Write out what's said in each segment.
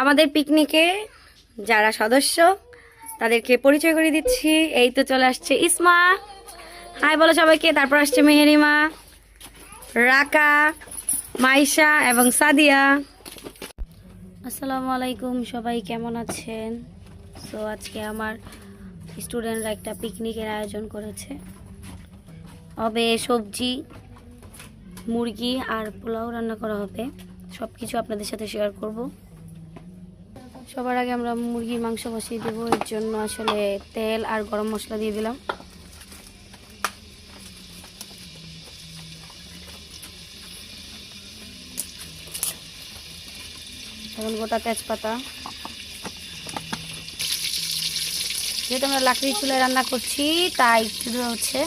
আমাদের পিকনিকে যারা সদস্য, তাদেরকে পরিচয় করে দিচ্ছি। এই তো চলে আসছে ইসমা। হাই, বলো সবাইকে। তারপর আসছে মেহেরিমা, রাকা, মাইশা এবং সাদিয়া। আসসালামু আলাইকুম, সবাই কেমন আছেন? সো আজকে আমার স্টুডেন্টরা একটা পিকনিকের আয়োজন করেছে। হবে সবজি, মুরগি আর পোলাও রান্না করা হবে। সব কিছু আপনাদের সাথে শেয়ার করব। সবার আগে আমরা মুরগির মাংস বসিয়ে দেবো, এর জন্য আসলে তেল আর গরম মশলা দিয়ে দিলাম। এখন গোটা তেজপাতা। যেহেতু আমরা লাকড়ির চুলায় রান্না করছি, তাই একটু হচ্ছে।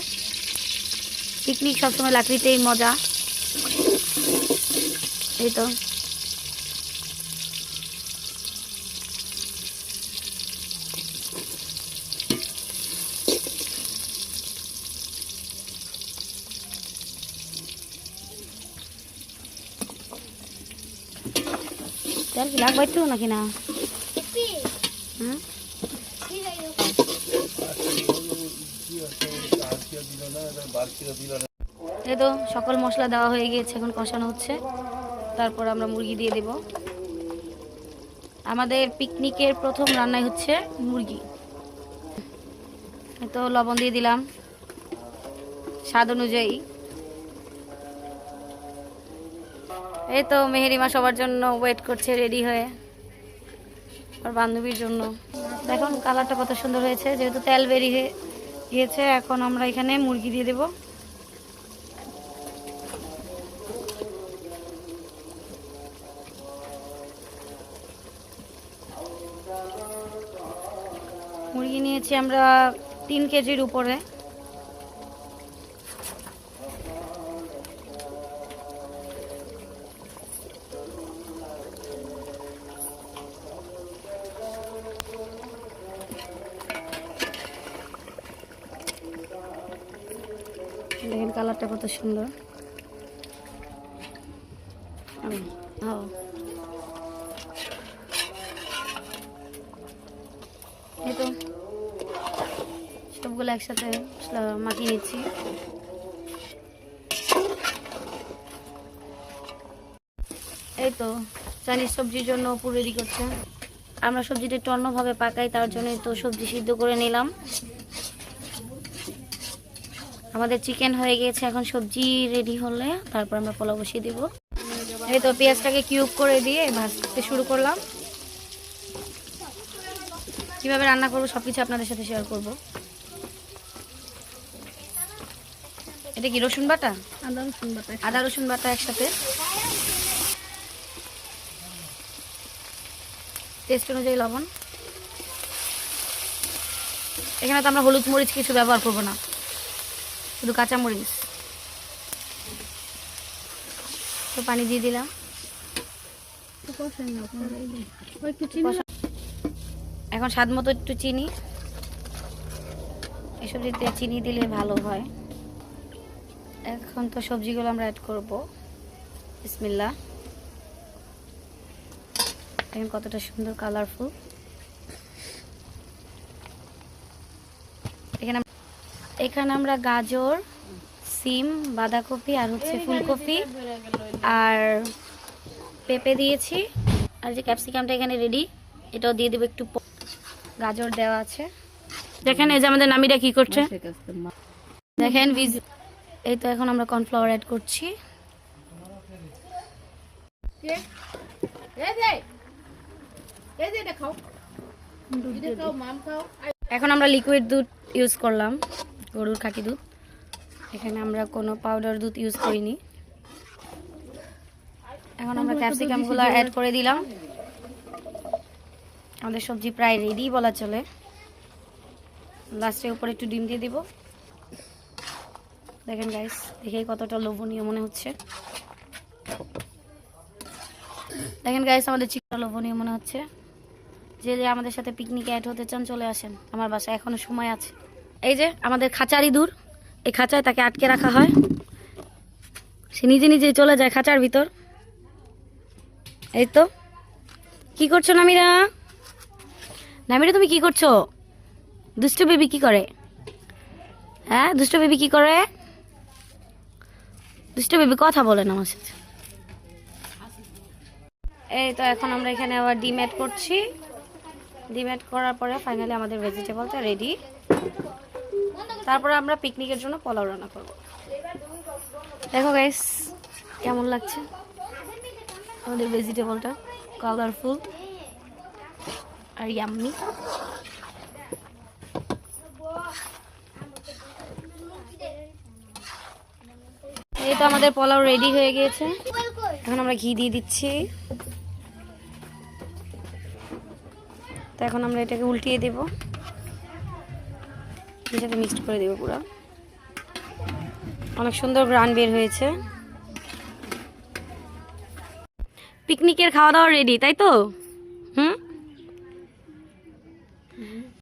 পিকনিক সবসময় লাকড়িতেই মজা। এই তো। তেল কি লাগবে একটু নাকি না? হুম? এই তো, সকল মশলা দেওয়া হয়ে গিয়েছে, এখন কষানো হচ্ছে। তারপর আমরা মুরগি দিয়ে দেব। আমাদের পিকনিকের প্রথম রান্নাই হচ্ছে মুরগি। তো, লবণ দিয়ে দিলাম। স্বাদ অনুযায়ী। এই তো মেহেরিমা সবার জন্য ওয়েট করছে রেডি হয়ে। আর বান্ধবীর জন্য। দেখুন কালারটা কত সুন্দর হয়েছে। যেহেতু তেল বেরিয়ে গিয়েছে, এখন আমরা এখানে মুরগি দিয়ে দেবো। মুরগি নিয়েছি আমরা তিন কেজির উপরে। দেখেন কালারটা কত সুন্দর। এই তো, সবগুলো একসাথে মাখিয়ে নিচ্ছি। এই তো, চাইনিজ সবজির জন্য অপু রেডি করছে। আমরা সবজিটা একটু অন্যভাবে পাকাই, তার জন্যই তো সবজি সিদ্ধ করে নিলাম। আমাদের চিকেন হয়ে গিয়েছে এখন সবজি রেডি হলে তারপর আমরা পোলাও বসিয়ে দিব। এই তো পেঁয়াজটাকে কিউব করে দিয়ে ভাজতে শুরু করলাম। কীভাবে রান্না করব সবকিছু আপনাদের সাথে শেয়ার করব। এটা কি রসুন বাটা? আদা রসুন বাটা আদা রসুন বাটা একসাথে। টেস্ট অনুযায়ী লবণ। এখানে তো আমরা হলুদ মরিচ কিছু ব্যবহার করব না। শুধু কাঁচামরিচ। তো পানি দিয়ে দিলাম। এখন স্বাদ মতো একটু চিনি। এসব দিতে চিনি দিলে ভালো হয়। এখন তো সবজিগুলো আমরা অ্যাড করব। বিসমিল্লা এখন কতটা সুন্দর কালারফুল এখানে আম- এখানে আমরা গাজর, সিম, বাঁধাকপি আর হচ্ছে ফুলকপি আর পেঁপে দিয়েছি। আর যে ক্যাপসিকামটা এখানে রেডি এটাও দিয়ে দেবো একটু গাজর দেওয়া আছে। দেখেন এই যে আমাদের নামিটা কি করছে? দেখেন এই তো এখন আমরা কর্নফ্লাওয়ার অ্যাড করছি। এখন আমরা লিকুইড দুধ ইউজ করলাম। গরুর খাঁটি দুধ। এখানে আমরা কোনো পাউডার দুধ ইউজ করিনি। এখন আমরা ক্যাপসিকামগুলো অ্যাড করে দিলাম। আমাদের সবজি প্রায় রেডি বলা চলে। লাস্টে উপরে একটু ডিম দিয়ে দিব। দেখেন গাইস দেখেই কতটা লোভনীয় মনে হচ্ছে। দেখেন গাইস আমাদের চিকেন লোভনীয় মনে হচ্ছে। যে যে আমাদের সাথে পিকনিকে অ্যাড হতে চান চলে আসেন। আমার বাসায় এখনও সময় আছে। এই যে আমাদের খাঁচার ইঁদুর এই খাঁচায় তাকে আটকে রাখা হয়। সে নিজে নিজেই চলে যায় খাঁচার ভিতর। এই তো। কি করছ নামিরা? নামিরা, তুমি কি করছ? দুষ্টু বেবি কি করে? হ্যাঁ দুষ্টু বেবি কি করে? দুষ্টু বেবি কথা বলে না আমার এই তো, এখন আমরা এখানে আবার ডিম অ্যাড করছি। ডিম অ্যাড করার পরে ফাইনালি আমাদের ভেজিটেবলটা রেডি তারপরে আমরা পিকনিকের জন্য পোলাও রান্না করব। দেখো গাইস কেমন লাগছে? আমাদের ভেজিটেবলটা কালারফুল আর ইয়াম্মি এই তো আমাদের পোলাও রেডি হয়ে গিয়েছে। এখন আমরা ঘি দিয়ে দিচ্ছি। তো এখন আমরা এটাকে উল্টিয়ে দেব। এটাকে মিক্সড করে দেবো পুরো। অনেক সুন্দর গ্রান বের হয়েছে। পিকনিকের খাওয়া দাওয়া রেডি তাই তো?